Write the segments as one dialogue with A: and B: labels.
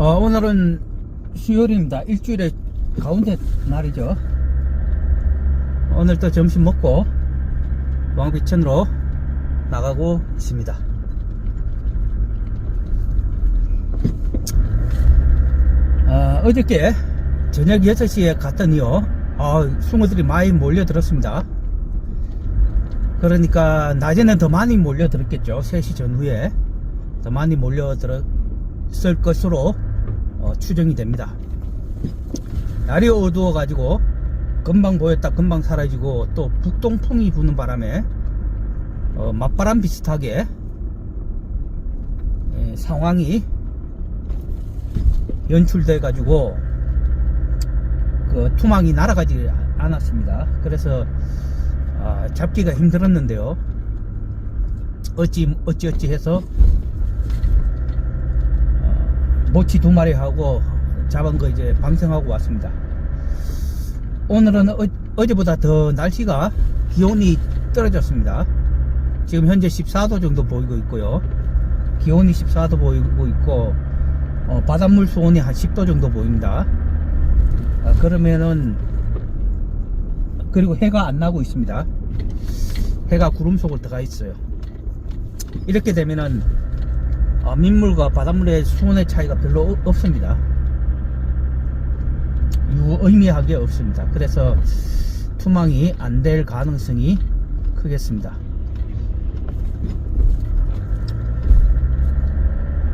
A: 어, 오늘은 수요일입니다. 일주일의 가운데 날이죠. 오늘 또 점심 먹고 왕비천으로 나가고 있습니다. 아, 어저께 저녁 6시에 갔더니요, 아, 숭어들이 많이 몰려들었습니다. 그러니까 낮에는 더 많이 몰려들었겠죠. 3시 전후에 더 많이 몰려들었을 것으로 어, 추정이 됩니다. 날이 어두워 가지고 금방 보였다 금방 사라지고 또 북동풍이 부는 바람에 어, 맞바람 비슷하게 예, 상황이 연출돼 가지고 그 투망이 날아가지 않았습니다. 그래서 아, 잡기가 힘들었는데요. 어찌 어찌 어찌 해서 어, 모치 두 마리 하고 잡은 거 이제 방생하고 왔습니다. 오늘은 어, 제보다더 날씨가 기온이 떨어졌습니다. 지금 현재 14도 정도 보이고 있고요. 기온이 14도 보이고 있고 어, 바닷물 수온이 한 10도 정도 보입니다. 아, 그러면은 그리고 해가 안 나고 있습니다. 해가 구름 속을 들어가 있어요. 이렇게 되면은 어, 민물과 바닷물의 수온의 차이가 별로 없- 없습니다. 유의미하게 없습니다. 그래서 투망이 안 될 가능성이 크겠습니다.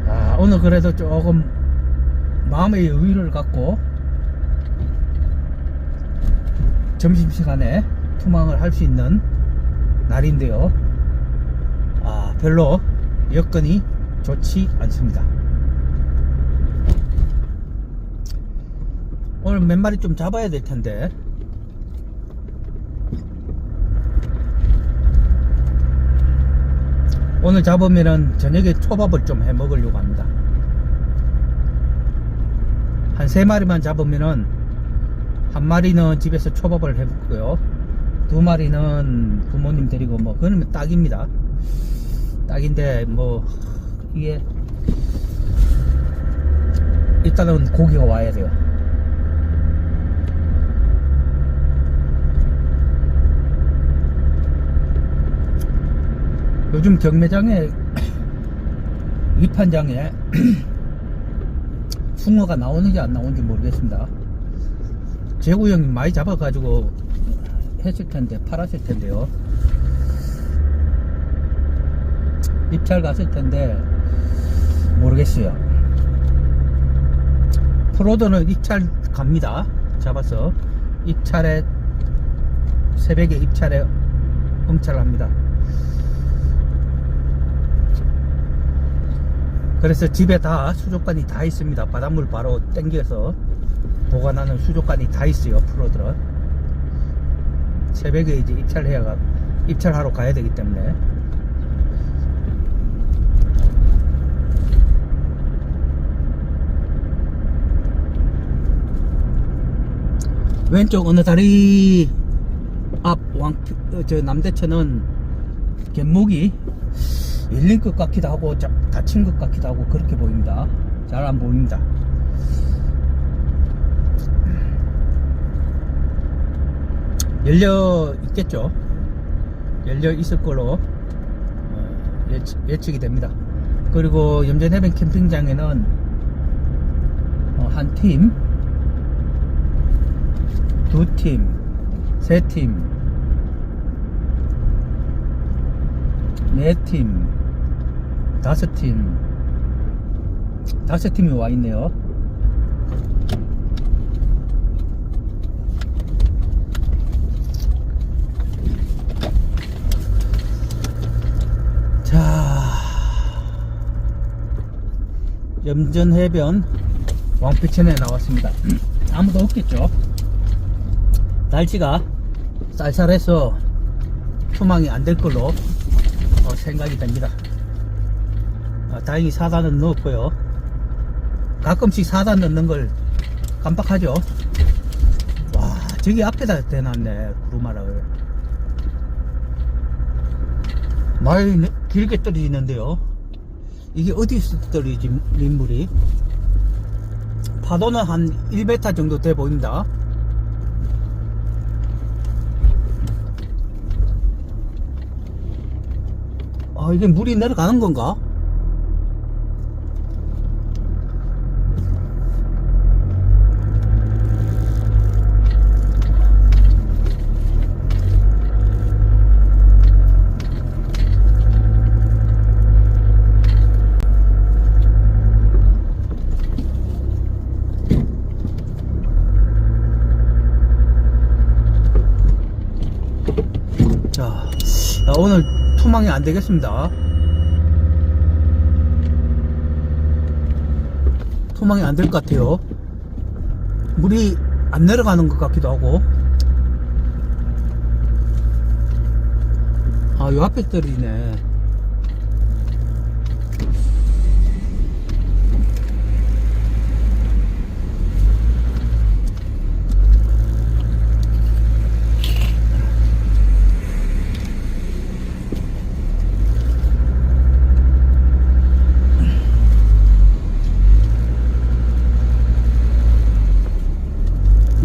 A: 아, 오늘 그래도 조금 마음의 여유를 갖고 점심시간에 투망을 할 수 있는 날인데요. 아, 별로 여건이 좋지 않습니다. 오늘 몇 마리 좀 잡아야 될 텐데. 오늘 잡으면은 저녁에 초밥을 좀 해 먹으려고 합니다. 한 세 마리만 잡으면은 한 마리는 집에서 초밥을 해 먹고요. 두 마리는 부모님 데리고 뭐 그러면 딱입니다. 딱인데 뭐 이게 일단은 고기가 와야 돼요. 요즘 경매장에 위판장에 숭어가 나오는지 안 나오는지 모르겠습니다. 재구 형이 많이 잡아가지고 했을 텐데 팔았을 텐데요. 입찰 갔을 텐데 모르겠어요. 프로도는 입찰 갑니다. 잡아서 입찰에 새벽에 입찰에 응찰합니다. 그래서 집에 다 수족관이 다 있습니다. 바닷물 바로 땡겨서 보관하는 수족관이 다 있어요. 프로들은 새벽에 이제 입찰해야 가- 입찰하러 가야 되기 때문에 왼쪽 어느 다리 앞 왕 저 남대천은 갯목이 밀린 것 같기도 하고 자- 다친 것 같기도 하고 그렇게 보입니다. 잘 안 보입니다. 열려 있겠죠. 열려 있을 걸로 어, 예측, 예측 이 됩니다. 그리고 염전해변 캠핑장에는 어, 한 팀, 두 팀, 세 팀, 네 팀, 다섯 팀, 다섯 팀이 와 있네요. 자, 염전 해변 왕피천에 나왔습니다. 아무도 없겠죠? 날씨가 쌀쌀해서 투망이 안 될 걸로 어, 생각이 됩니다. 아, 다행히 사단은 넣었고요. 가끔씩 사단 넣는 걸 깜빡하죠. 와, 저기 앞에다 대놨네, 구루마를. 많이 내- 길게 떨어지는데요. 이게 어디서 떨어지지, 민물이? 파도는 한 1m 정도 돼 보입니다. 아, 이게 물이 내려가는 건가? 자, 아, 오늘 투망이 안 되겠습니다. 투망이 안 될 것 같아요. 물이 안 내려가는 것 같기도 하고. 아, 요 앞에 떨어지네.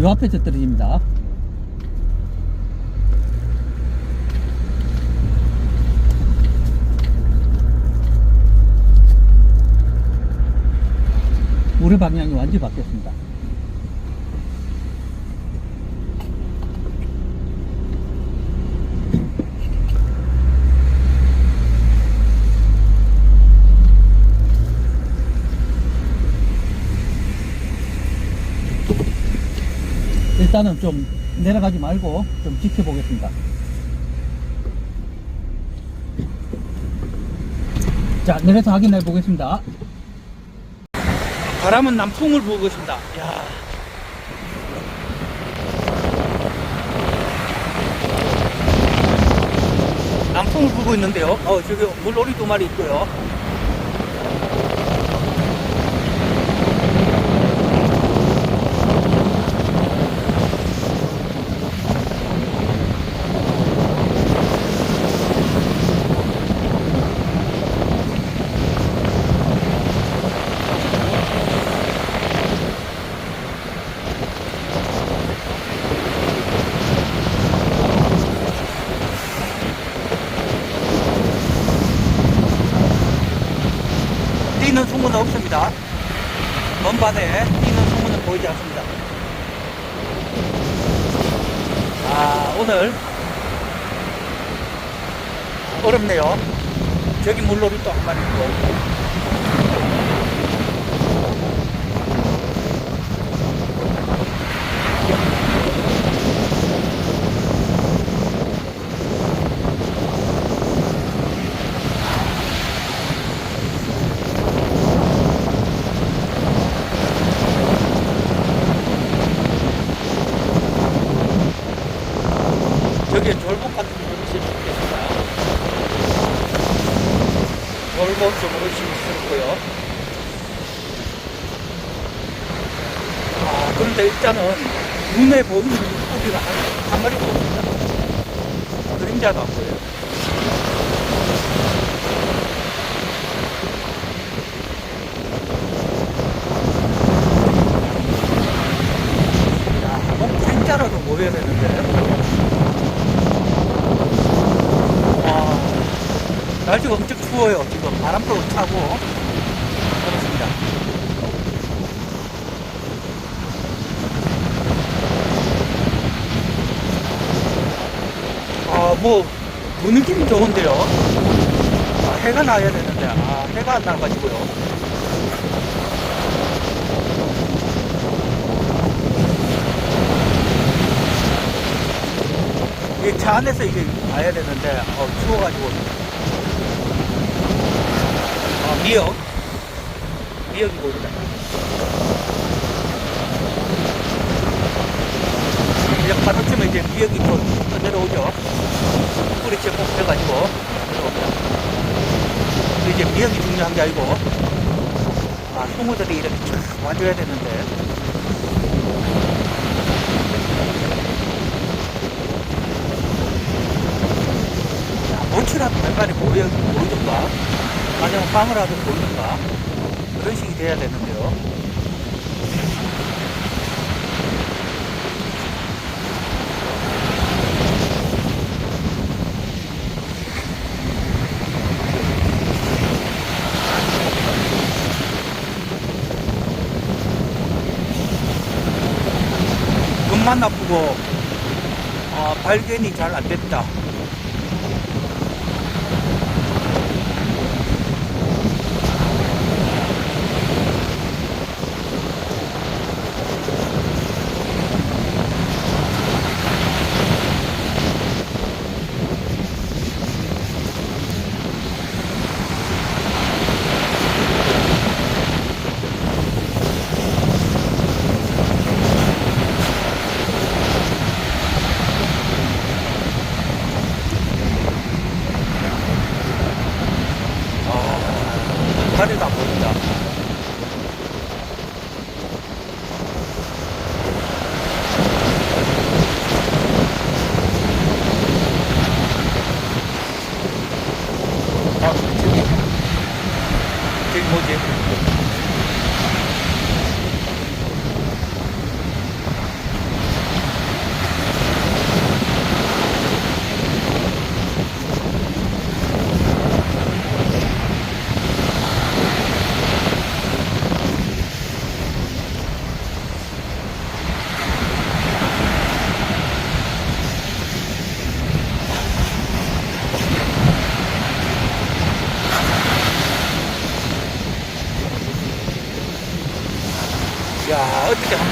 A: 요 앞에 떨어집니다. 물의 방향이 완전히 바뀌었습니다. 일단은 좀 내려가지 말고 좀 지켜보겠습니다. 자, 내려서 확인해 보겠습니다. 바람은 남풍을 부고 있습니다. 야. 남풍을 부고 있는데요. 어, 저기 물놀이 두 마리 있고요. 뛰는 소문은 없습니다. 먼바다에 뛰는 소문은 보이지 않습니다. 아, 오늘 어렵네요. 저기 물놀이 또 한 마리 있고. 저기에 졸복 같은 게 열심히 있겠습니다. 있었고요. 아, 그런데 일단은 눈에 보이는 물고기가 한, 한 마리 없습니다. 그림자도 안 보여요. 와, 날씨가 엄청 추워요. 지금 바람도 차고 그렇습니다. 아, 뭐, 분위기는 좋은데요. 아, 해가 나야 되는데, 아, 해가 안 나가지고요. 이게 차 안에서 이게 와야 되는데, 어, 추워가지고. 아, 미역. 미역이 보인다. 이제 파도치면 이제 미역이 또 내려오죠. 뿌리 채 뽑혀가지고 내려옵니다. 이제 미역이 중요한 게 아니고, 아, 송어들이 이렇게 쫙 와줘야 되는데. 모치라도 몇 마리 보여, 보이든가, 마지막 빵을라도 굽는가? 그런 식이 돼야 되는데요. 맛 나쁘고 어, 발견이 잘 안됐다.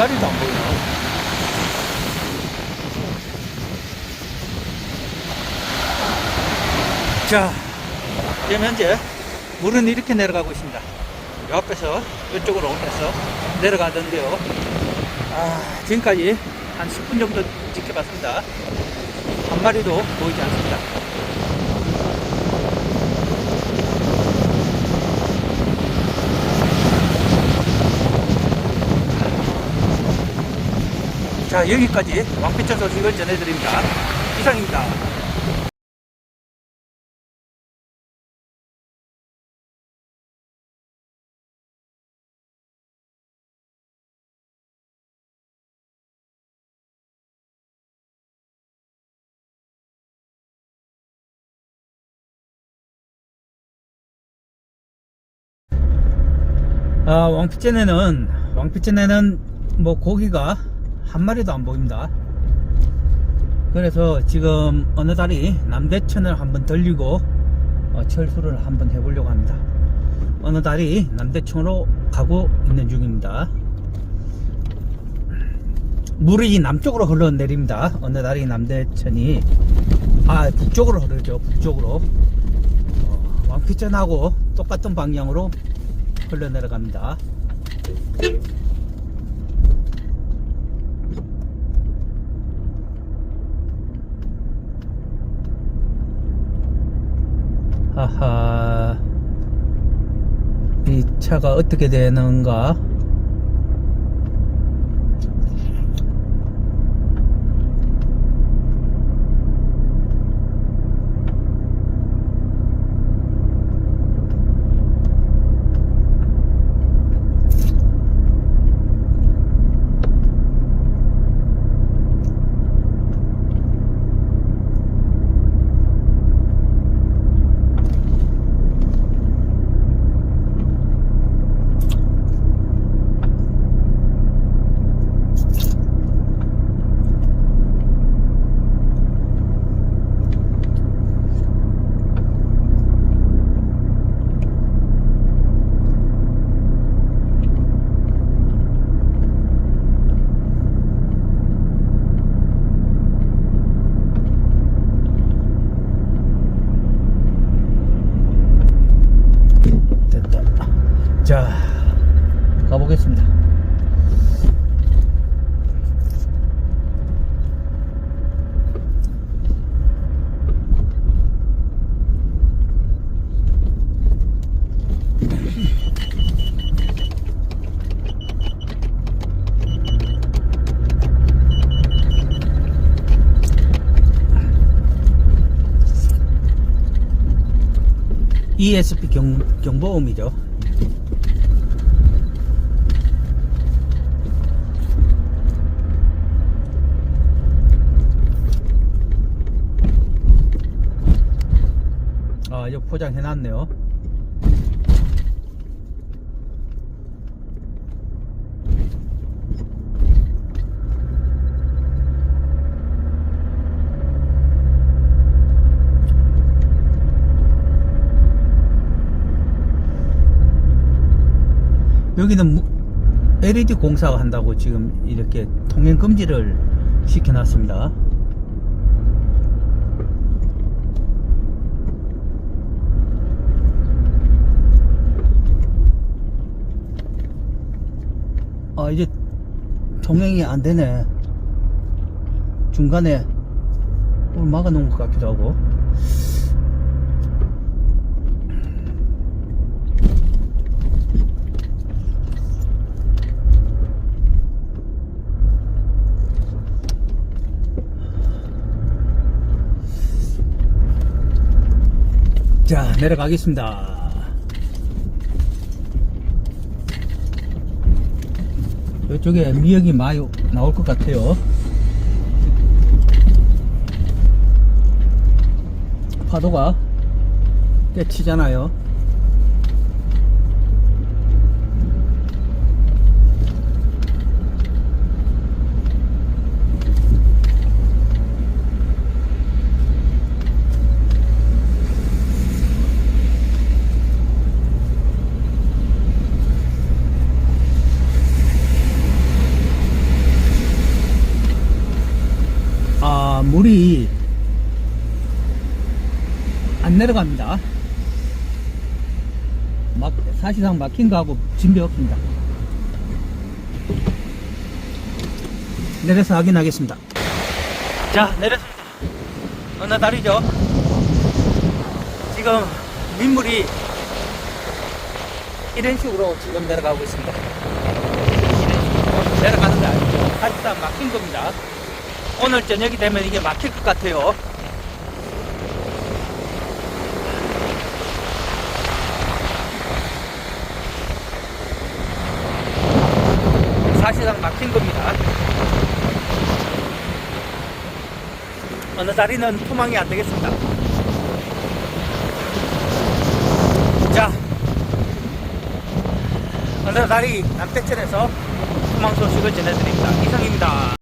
A: 마리도 안 보이나? 자, 지금 현재 물은 이렇게 내려가고 있습니다. 요 앞에서 이쪽으로 오면서 내려가던데요. 아, 지금까지 한 10분 정도 지켜봤습니다. 한 마리도 보이지 않습니다. 자, 여기까지 왕피천 소식을 전해드립니다. 이상입니다. 아, 왕피천에는 왕피천에는 뭐 고기가 한 마리도 안 보입니다. 그래서 지금 어느 달이 남대천을 한번 들리고 어, 철수를 한번 해보려고 합니다. 어느 달이 남대천으로 가고 있는 중입니다. 물이 남쪽으로 흘러내립니다. 어느 달이 남대천이 아 북쪽으로 흐르죠. 북쪽으로 어, 왕피천하고 똑같은 방향으로 흘러내려갑니다. 하하. 이 차가 어떻게 되는가 됐다 자 가보겠습니다 ESP 경, 경보음이죠. 아, 이거 포장해 놨네요. 여기는 무- LED 공사가 한다고 지금 이렇게 통행 금지를 시켜놨습니다. 아 이제 통행이 안 되네. 중간에 뭘 막아놓은 것 같기도 하고. 자, 내려가겠습니다. 이쪽에 미역이 많이 나올 것 같아요. 파도가 꽤 치잖아요. 아, 물이 안 내려갑니다. 막, 사실상 막힌 거하고 진배 없습니다. 내려서 확인하겠습니다. 자, 내렸습니다. 어느 다리죠? 지금 민물이 이런 식으로 지금 내려가고 있습니다. 내려가는 게 아니죠. 사실상 막힌 겁니다. 오늘 저녁이 되면 이게 막힐 것 같아요. 사실상 막힌 겁니다. 어느 다리는 투망이 안 되겠습니다. 자, 어느 다리 남대천에서 투망 소식을 전해드립니다. 이상입니다.